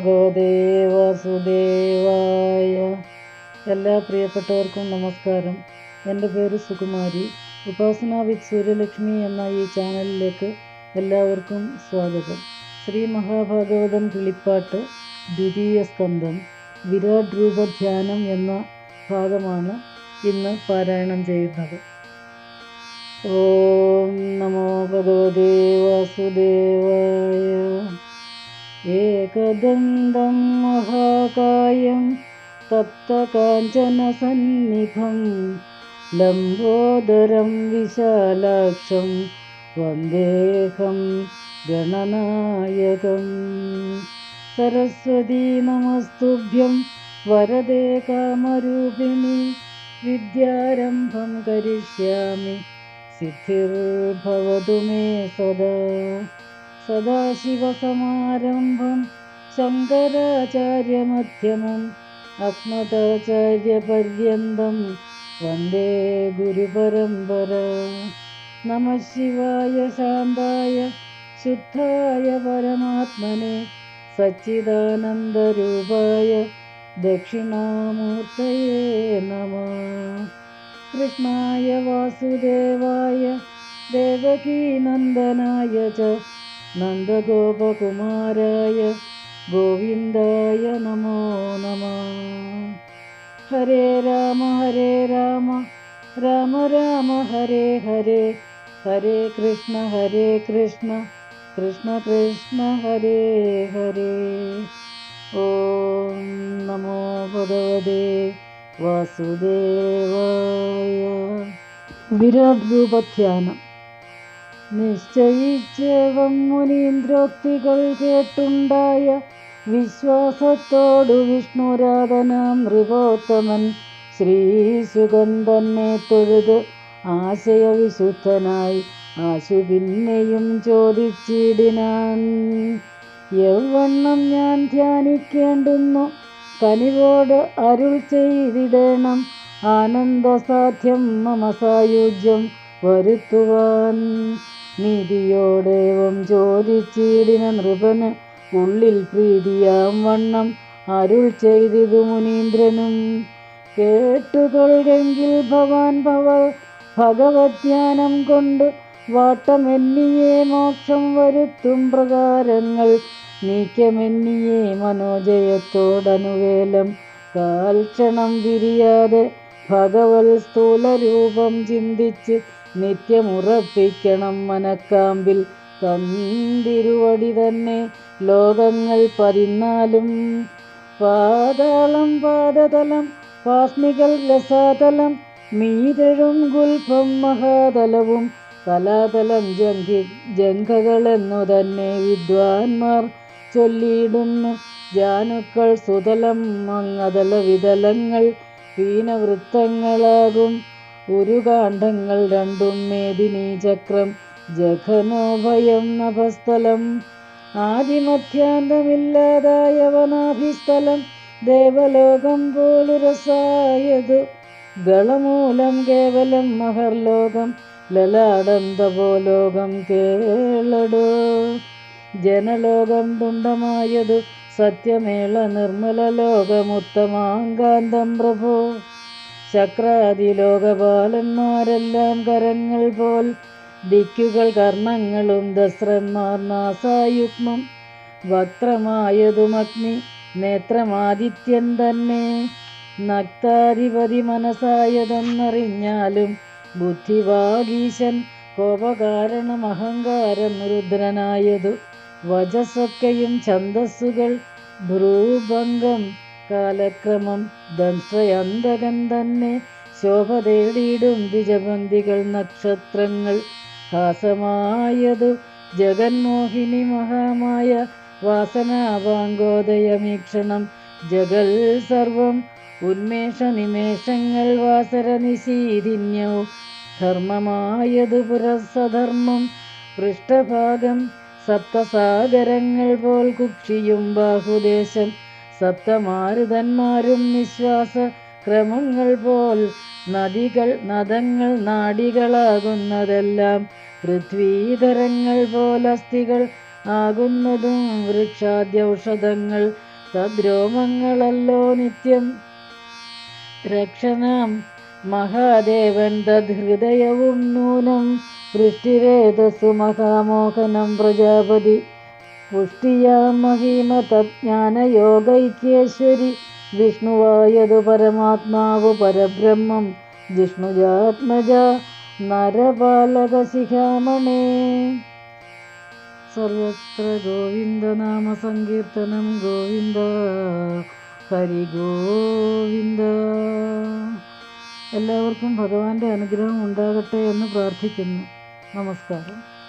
ഭഗവതേ വാസുദേവായ എല്ലാ പ്രിയപ്പെട്ടവർക്കും നമസ്കാരം. എന്റെ പേര് സുകുമാരി. ഉപാസന വിത്ത് സൂര്യലക്ഷ്മി എന്ന ഈ ചാനലിലേക്ക് എല്ലാവർക്കും സ്വാഗതം. ശ്രീ മഹാഭാഗവതം കിളിപ്പാട്ട് ദ്വിതീയ സ്കന്ധം വിരാട് രൂപ ധ്യാനം എന്ന ഭാഗമാണ് ഇന്ന് പാരായണം ചെയ്യുന്നത്. ഓം നമോ ഭഗവതേ വാസുദേവായ. एकदन्तं महाकायं तप्तकाञ्चनसन्निभं लम्बोदरं विशालाक्षं वन्देहं गणनायकं। सरस्वती नमस्तुभ्यं वरदे कामरूपिणि विद्यारम्भं करिष्यामि सिद्धिर्भवतु मे सदा सदाशिवसमारम्भं शङ्कराचार्यमध्यमम् अस्मदाचार्यपर्यन्तं वन्दे गुरुपरम्परा। नमः शिवाय शान्ताय शुद्धाय परमात्मने सच्चिदानन्दरूपाय दक्षिणामूर्तये नमः। कृष्णाय वासुदेवाय देवकीनन्दनाय च नन्दगोपकुमाराय गोविन्दाय नमो नमः। हरे राम हरे राम राम राम हरे हरे हरे कृष्ण हरे कृष्ण कृष्ण कृष्ण हरे हरे। ॐ नमो भगवते वासुदेवाय। विराट्रूपध्यान നിശ്ചയിച്ചേവം മുനീന്ദ്രോക്തികൾ കേട്ടുണ്ടായ വിശ്വാസത്തോടു വിഷ്ണുരാധനാം നൃപോത്തമൻ ശ്രീശുഗൻ തന്നെ തൊഴുത് ആശയവിശുദ്ധനായി ആശു പിന്നെയും ചോദിച്ചിടിനാൻ. യൗവണ്ണം ഞാൻ ധ്യാനിക്കേണ്ടുന്നു കനിവോട് അരുൾ ചെയ്തിടണം ആനന്ദസാധ്യം മമ സായുജ്യം വരുത്തുവാൻ. നീതിയോടേവം ചോദിച്ചിടിന നൃപന് ഉള്ളിൽ പ്രീതിയാം വണ്ണം. അരുൾ ചെയ്തിതു മുനീന്ദ്രനും. കേട്ടുകൊള്ളുകെങ്കിൽ ഭവാൻ ഭവ ഭഗവത്യാനം കൊണ്ട് വാട്ടമെന്നിയെ മോക്ഷം വരുത്തും പ്രകാരങ്ങൾ. നീക്കമെന്നിയെ മനോജയത്തോടനുവേലം. കാൽക്ഷണം വിരിയാതെ ഭഗവത് സ്ഥൂലരൂപം ചിന്തിച്ച് നിത്യമുറപ്പിക്കണം മനക്കാമ്പിൽ. തന്തിരുവടി തന്നെ ലോകങ്ങൾ പതിനാലും പാതാളം പാദതലം പാസ്മികൾ രസാതലം മീതഴും ഗുൽഫം മഹാതലവും. കലാതലം ജംഗി ജംഘകളെന്നു തന്നെ വിദ്വാൻമാർ ചൊല്ലിയിടുന്നു. ജാനുക്കൾ സുതലം മങ്ങതല വിതലങ്ങൾ ഹീനവൃത്തങ്ങളാകും ഉരുകാണ്ഡങ്ങൾ രണ്ടും മേദിനി ചക്രം ജഘനോഭയം നഭസ്ഥലം. ആദിമധ്യാന്തമില്ലാതായവനാഭിസ്ഥലം ദേവലോകം പോലുരസായതു ഗളമൂലം കേവലം മഹർലോകം ലലാടന്തപോലോകം കേളടോ. ജനലോകം തുണ്ടമായതു സത്യമേള നിർമ്മല ലോകമുത്തമാങ്കാന്തം പ്രഭോ. ശക്രാദിലോകപാലന്മാരെല്ലാം കരങ്ങൾ പോൽ ദിക്കുകൾ കർണങ്ങളും ദസ്രന്മാർ നാസായുഗ്മം. വക്രമായതുമഗ്നി നേത്രമാദിത്യൻ തന്നെ. നക്താധിപതി മനസ്സായതെന്നറിഞ്ഞാലും ബുദ്ധിവാഗീശൻ കോപകാരണം അഹങ്കാരം രുദ്രനായതു. വജസ്സൊക്കെയും ഛന്ദസ്സുകൾ ഭ്രൂഭംഗം കാലക്രമം ദംശയന്തകൻ തന്നെ. ശോഭ തേടിയിടും ദ്വിജപന്തികൾ നക്ഷത്രങ്ങൾ. ഹാസമായതു ജഗന്മോഹിനി മഹാമായ വാസനാപാങ്കോദയമീക്ഷണം ജഗൽ സർവം ഉന്മേഷ നിമേഷങ്ങൾ വാസര നിശീതിന്യൗ ധർമ്മമായതു പുരസധർമ്മം പൃഷ്ഠഭാഗം സപ്തസാഗരങ്ങൾ പോൽ കുക്ഷിയും ബാഹുദേശം. സപ്തമാരുതന്മാരും നിശ്വാസ ക്രമങ്ങൾ പോൽ നദികൾ നദങ്ങൾ നാടികളാകുന്നതെല്ലാം പൃഥ്വീധരങ്ങൾ പോലസ്ഥികൾ ആകുന്നതും വൃക്ഷാദ്യൗഷധങ്ങൾ തദ്രോമങ്ങളല്ലോ നിത്യം. രക്ഷണം മഹാദേവൻ തദ്ഹൃദയവും നൂനം വൃഷ്ടിരേതസ്സു മഹാമോഹനം പ്രജാപതി. പുഷ്ടിയാം മഹീമതജ്ഞാനയോഗൈക്യേശ്വരി. വിഷ്ണുവായതു പരമാത്മാവ് പരബ്രഹ്മം. ജിഷ്ണുജാത്മജ നരപാലകശിഖാമണേ. സർവത്ര ഗോവിന്ദനാമ സങ്കീർത്തനം ഗോവിന്ദ. ഹരി ഗോവിന്ദ. എല്ലാവർക്കും ഭഗവാന്റെ അനുഗ്രഹം ഉണ്ടാകട്ടെ എന്ന് പ്രാർത്ഥിക്കുന്നു. നമസ്കാരം.